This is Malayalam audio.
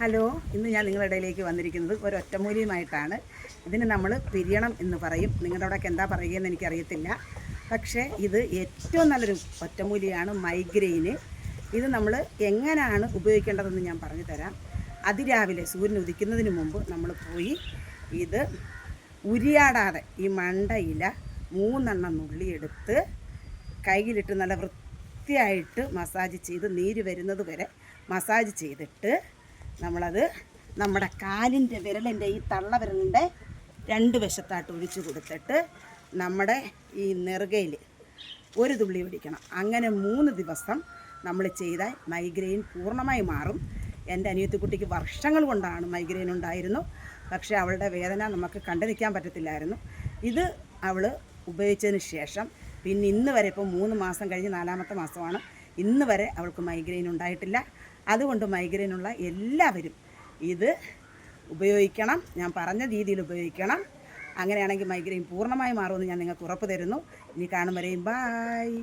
ഹലോ ഇന്ന് ഞാൻ നിങ്ങളുടെ ഇടയിലേക്ക് വന്നിരിക്കുന്നത് ഒരു ഒറ്റമൂലിയുമായിട്ടാണ് ഇതിന് നമ്മൾ പിരിയണം എന്ന് പറയും. നിങ്ങളുടെ അവിടെയൊക്കെ എന്താ പറയുകയെന്ന് എനിക്കറിയത്തില്ല. പക്ഷേ ഇത് ഏറ്റവും നല്ലൊരു ഒറ്റമൂലിയാണ് മൈഗ്രെയിന്. ഇത് നമ്മൾ എങ്ങനെയാണ് ഉപയോഗിക്കേണ്ടതെന്ന് ഞാൻ പറഞ്ഞു തരാം അതിരാവിലെ സൂര്യൻ ഉദിക്കുന്നതിന് മുമ്പ് നമ്മൾ പോയി ഇത് ഉരിയാടാതെ ഈ മണ്ടയില മൂന്നെണ്ണം നുള്ളിയെടുത്ത് കയ്യിലിട്ട് നല്ല വൃത്തിയായിട്ട് മസാജ് ചെയ്ത് നീര് വരുന്നത് വരെ മസാജ് ചെയ്തിട്ട് നമ്മളത് നമ്മുടെ കാലിന്റെ വിരലിന്റെ ഈ തള്ള വിരലിന്റെ രണ്ട് വശത്തായിട്ട് ഒഴിച്ച് കൊടുത്തിട്ട് നമ്മുടെ ഈ നെറുകയിൽ ഒരു തുള്ളി പിടിക്കണം. അങ്ങനെ മൂന്ന് ദിവസം നമ്മൾ ചെയ്താൽ മൈഗ്രെയിൻ പൂർണമായി മാറും. എന്റെ അനിയത്തിക്കുട്ടിക്ക് വർഷങ്ങൾ കൊണ്ടാണ് മൈഗ്രെയിൻ ഉണ്ടായിരുന്നു. പക്ഷേ അവളുടെ വേദന നമുക്ക് കണ്ടു നിൽക്കാൻ പറ്റത്തില്ലായിരുന്നു. ഇത് അവൾ ഉപയോഗിച്ചതിന് ശേഷം പിന്നെ ഇന്ന് വരെ ഇപ്പോൾ മൂന്ന് മാസം കഴിഞ്ഞ് നാലാമത്തെ മാസമാണ്. ഇന്ന് വരെ അവൾക്ക് മൈഗ്രെയിൻ ഉണ്ടായിട്ടില്ല. അതുകൊണ്ട് മൈഗ്രൈനുള്ള എല്ലാവരും ഇത് ഉപയോഗിക്കണം. ഞാൻ പറഞ്ഞ രീതിയിൽ ഉപയോഗിക്കണം. അങ്ങനെയാണെങ്കിൽ മൈഗ്രെയിൻ പൂർണമായി മാറുമെന്ന് ഞാൻ നിങ്ങൾക്ക് ഉറപ്പ് തരുന്നു. ഇനി കാണും വരെയും. ബായ്